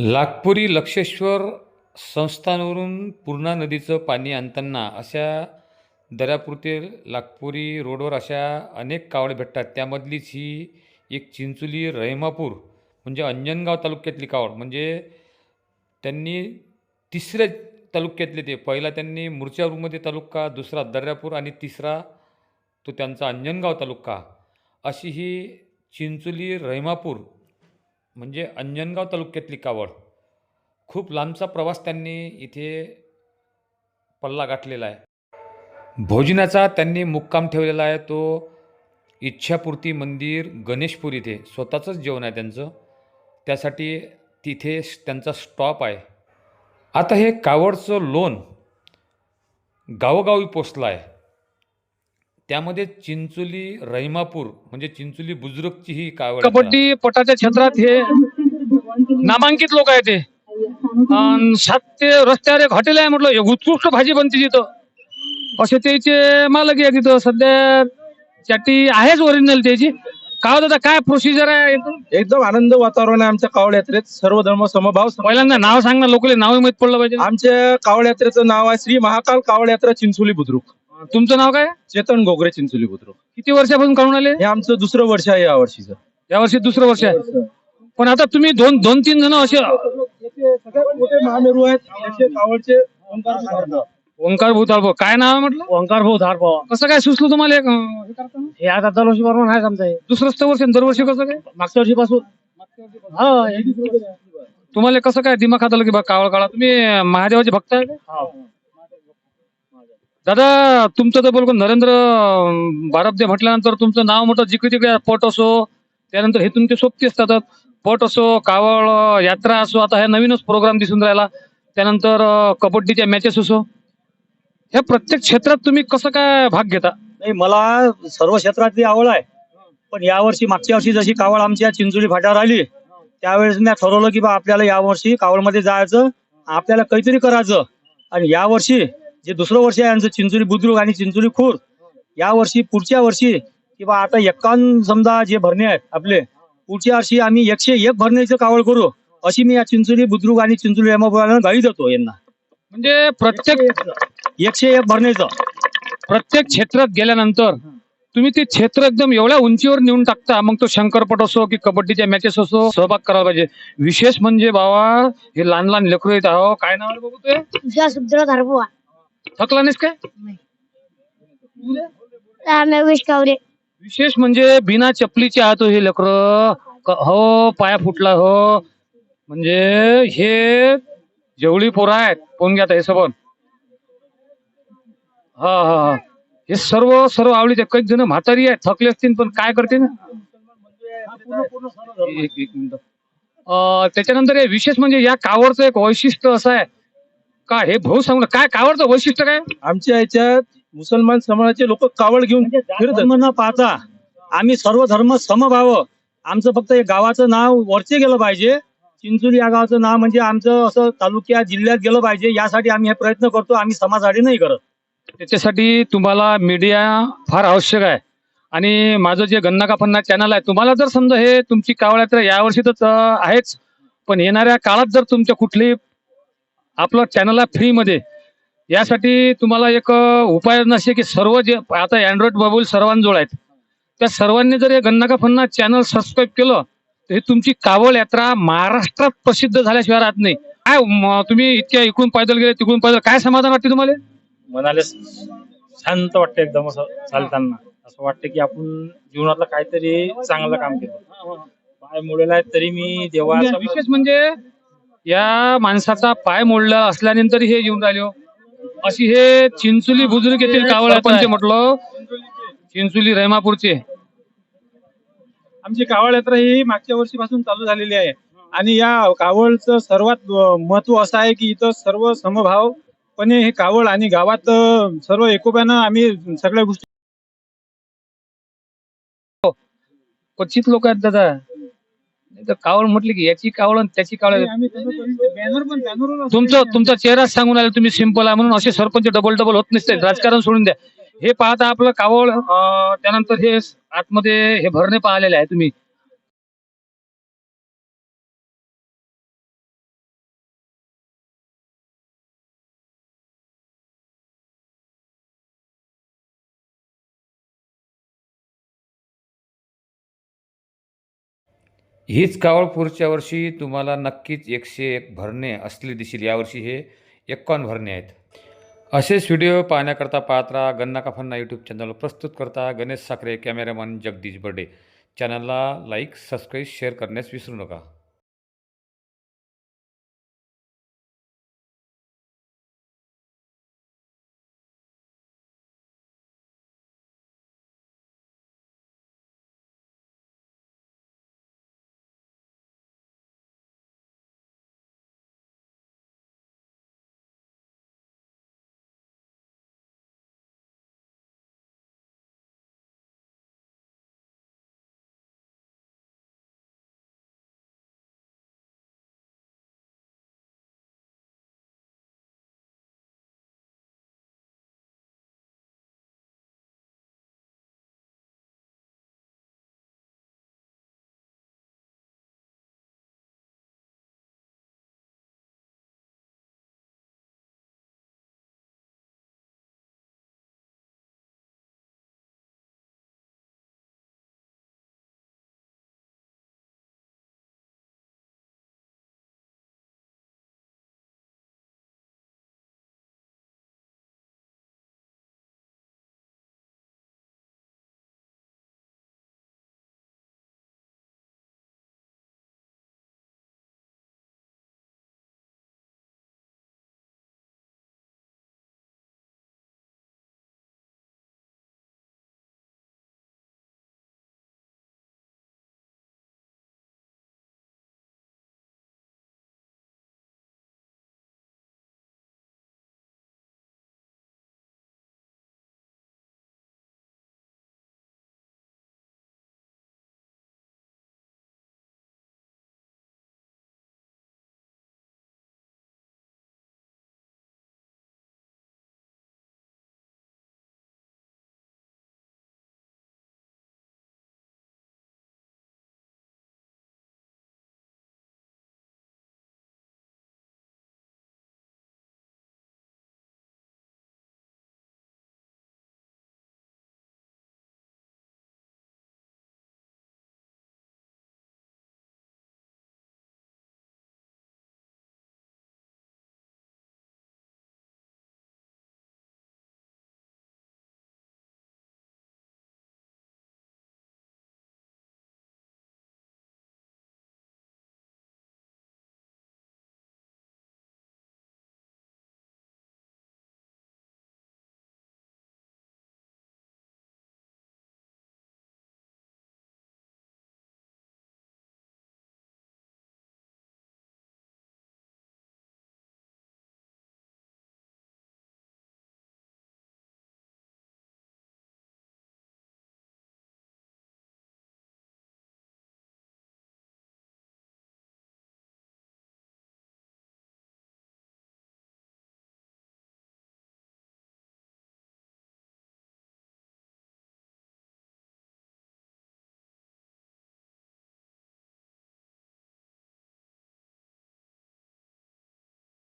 लागपुरी लक्षेश्वर संस्थानवरून पूर्णा नदीचं पाणी आणताना अशा दऱ्यापुरते लागपुरी रोडवर अशा अनेक कावळे भेटतात. त्यामधलीच ही एक चिंचोली रहिमापूर म्हणजे अंजनगाव तालुक्यातली कावड म्हणजे त्यांनी तिसऱ्या तालुक्यातले ते. पहिला त्यांनी मुर्चापूरमध्ये तालुका दुसरा दर्यापूर आणि तिसरा तो त्यांचा अंजनगाव तालुका. अशी ही चिंचोली रहिमापूर म्हणजे अंजनगाव तालुक्यातली कावड. खूप लांबचा प्रवास त्यांनी इथे पल्ला गाठलेला आहे. भोजनाचा त्यांनी मुक्काम ठेवलेला आहे. तो इच्छापूर्ती मंदिर गणेशपूर इथे. स्वतःचंच जेवण आहे त्यांचं. त्यासाठी तिथे त्यांचा स्टॉप आहे. आता हे कावडचं लोन गावोगावी पोचलं आहे. त्यामध्ये चिंचोली रहिमापूर म्हणजे चिंचोली बुजुर्गची ही कावड आहे. कबड्डी पटाच्या क्षेत्रात हे नामांकित लोक आहेत ते अन सात ते रस्त्यावर एक हॉटेल आहे म्हटलं एक उत्कृष्ट भाजी बनते तिथं. असे त्याचे मालक आहे तिथं. सध्या चॅटी आहेच ओरिजिनल त्याची. काय होतं काय प्रोसिजर आहे? एकदम आनंद वातावरण आहे आमच्या कावड यात्रेत. सर्व धर्म समभाव सम- पहिल्यांदा नाव सांग ना लोकले नाव माहीत पडलं पाहिजे आमच्या कावड यात्रेचं नाव आहे श्री महाकाल कावड यात्रा चिंचोली बुद्रुक. तुमचं नाव काय? चेतन गोगरे चिंचोली बुद्रुक. किती वर्षापासून काढून आले? हे आमचं दुसरं वर्ष आहे या वर्षीचं यावर्षी दुसरं वर्ष आहे. पण आता तुम्ही दोन दोन तीन जण असे सगळ्यात मोठे महामेरू आहेत. ओंकार. ओंकार भूताळ काय नाव आहे म्हटलं? ओंकार भाऊ धारपा कसं काय सुचलं तुम्हाला एक, अं, हे करताना? हे आता दरवर्षी बरोबर आहे आमचं हे. दुसरंच तर वर्ष आणि दरवर्षी कसं काय? मागच्या वर्षी पासून हा हे- तुम्हाला कसं काय दिमाग आलं की बा कावळ काळा तुम्ही महादेवाचे भक्त आहे का? हा. दादा तुमचं तर बोलतो नरेंद्र अं, बारबदे म्हटल्यानंतर तुमचं नाव मोठं जिकडे तिकडे पट असो त्यानंतर हे तुमचे सोबती असतात. पट असो कावळ यात्रा असो आता हे नवीनच प्रोग्राम दिसून राहिला. त्यानंतर कबड्डीच्या मॅचेस असो. ह्या प्रत्येक क्षेत्रात तुम्ही कसं काय भाग घेता? नाही मला सर्व क्षेत्रातली आवड आहे. पण यावर्षी मागच्या वर्षी जशी कावळ आमच्या चिंचोली फाट्यावर आली त्यावेळेस मी ठरवलं की बा आपल्याला यावर्षी कावळमध्ये जायचं आपल्याला काहीतरी करायचं. आणि यावर्षी जे दुसरं वर्ष आहे आमचं चिंचोली बुद्रुक आणि चिंचोली खूर. या वर्षी पुढच्या वर्षी किंवा आता एक्कावन्न समजा जे भरणे आहेत आपले पुढच्या वर्षी आम्ही एकशे एक भरणेचं कावड करू अशी मी या चिंचोली बुद्रुक आणि चिंचोली हेमापुराला गाडी देतो यांना. म्हणजे प्रत्येक एकशे एक भरणेचं. प्रत्येक क्षेत्रात गेल्यानंतर तुम्ही ते क्षेत्र एकदम एवढ्या उंचीवर नेऊन टाकता मग तो शंकरपट असो की कबड्डीच्या मॅचेस असो सहभाग करायला पाहिजे. विशेष म्हणजे बाबा हे लहान लहान लेकरं येत आहो काय नाव आहे बघू ते थकला नाहीस काय? रामेश कावरे विशेष म्हणजे बिना चपलीचे आहात हो हे लेकरं. हो पाया फुटला हो. म्हणजे हे जेवढी पोरं आहेत कोण घ्या हे सबन. हा हा हा. हे सर्व सर्व आवडीचे काही जण म्हातारी आहेत थकले असतील पण काय करते ना? एक एक मिनिट. अं, त्याच्यानंतर हे विशेष म्हणजे या कावडचं एक वैशिष्ट्य असं आहे. का हे भाऊ सांगू काय कावडचं वैशिष्ट्य काय? आमच्या याच्यात मुसलमान समाजाचे लोक कावड घेऊन फिरतात. धर्म न पाहता आम्ही सर्व धर्म समभाव. आमचं फक्त हे गावाचं नाव वरचे गेलं पाहिजे. चिंचोली या गावाचं नाव म्हणजे आमचं असं तालुक्यात जिल्ह्यात गेलं पाहिजे. यासाठी आम्ही हे प्रयत्न करतो. आम्ही समाजासाठी नाही करत. त्याच्यासाठी तुम्हाला मीडिया फार आवश्यक आहे. आणि माझं जे गन्ना का फन्ना चॅनल आहे तुम्हाला जर समजा हे तुमची कावळ यात्रा यावर्षी तर अं, आहेच. पण येणाऱ्या काळात जर तुमच्या कुठली आपलं चॅनल आहे फ्रीमध्ये यासाठी तुम्हाला एक उपाय नसे की सर्व जे आता अँड्रॉइड मोबाईल सर्वांजवळ आहेत. त्या सर्वांनी जर हे गन्ना का फन्ना चॅनल सबस्क्राईब केलं तर ही तुमची कावळ यात्रा महाराष्ट्रात प्रसिद्ध झाल्याशिवाय राहत नाही. काय तुम्ही इतक्या इकडून पैदल गेले तिकडून पैदल काय समाधान वाटते तुम्हाला? मनाला शांत वाटतं एकदम असं चालताना. असं वाटतं की आपण जीवनातलं काहीतरी चांगलं काम केलं. पाय मुळेला तरी मी देवा विशेष म्हणजे या माणसाचा पाय मोडला असल्यानंतर हे येऊन राहिले हो. अशी हे चिंचोली बुजुर्ग येथील कावळ आपण म्हटलं चिंचोली रेमापूरचे आमची कावड यात्रा ही मागच्या वर्षीपासून चालू झालेली आहे. आणि या कावडचं सर्वात महत्त्व असं आहे की इथं सर्व समभावपणे हे कावड आणि गावात अं, सर्व एकोप्यानं आम्ही सगळ्या गोष्टी क्वचित लोक आहेत दादा. तर कावळ म्हटली की याची कावळ आणि त्याची कावळ तुमचं तुमचा चेहरा सांगून आले तुम्ही सिंपल आहे म्हणून असे सरपंच डबल डबल होत नसते. राजकारण सोडून द्या. हे पाहता आपलं कावळ त्यानंतर हे आतमध्ये हे भरणे पाहिलेले आहे तुम्ही. हीच कावळ पुढच्या वर्षी तुम्हाला नक्कीच एकशे एक भरणे असली दिसेल. यावर्षी हे एकावन्न भरणे आहेत. असेच व्हिडिओ पाहण्याकरता पाहत राहा. गन्ना काफन्ना यूट्यूब चॅनल प्रस्तुत करता गणेश साखरे कॅमेरामॅन जगदीश बर्डे. चॅनलला लाईक सबस्क्राईब शेअर करण्यास विसरू नका.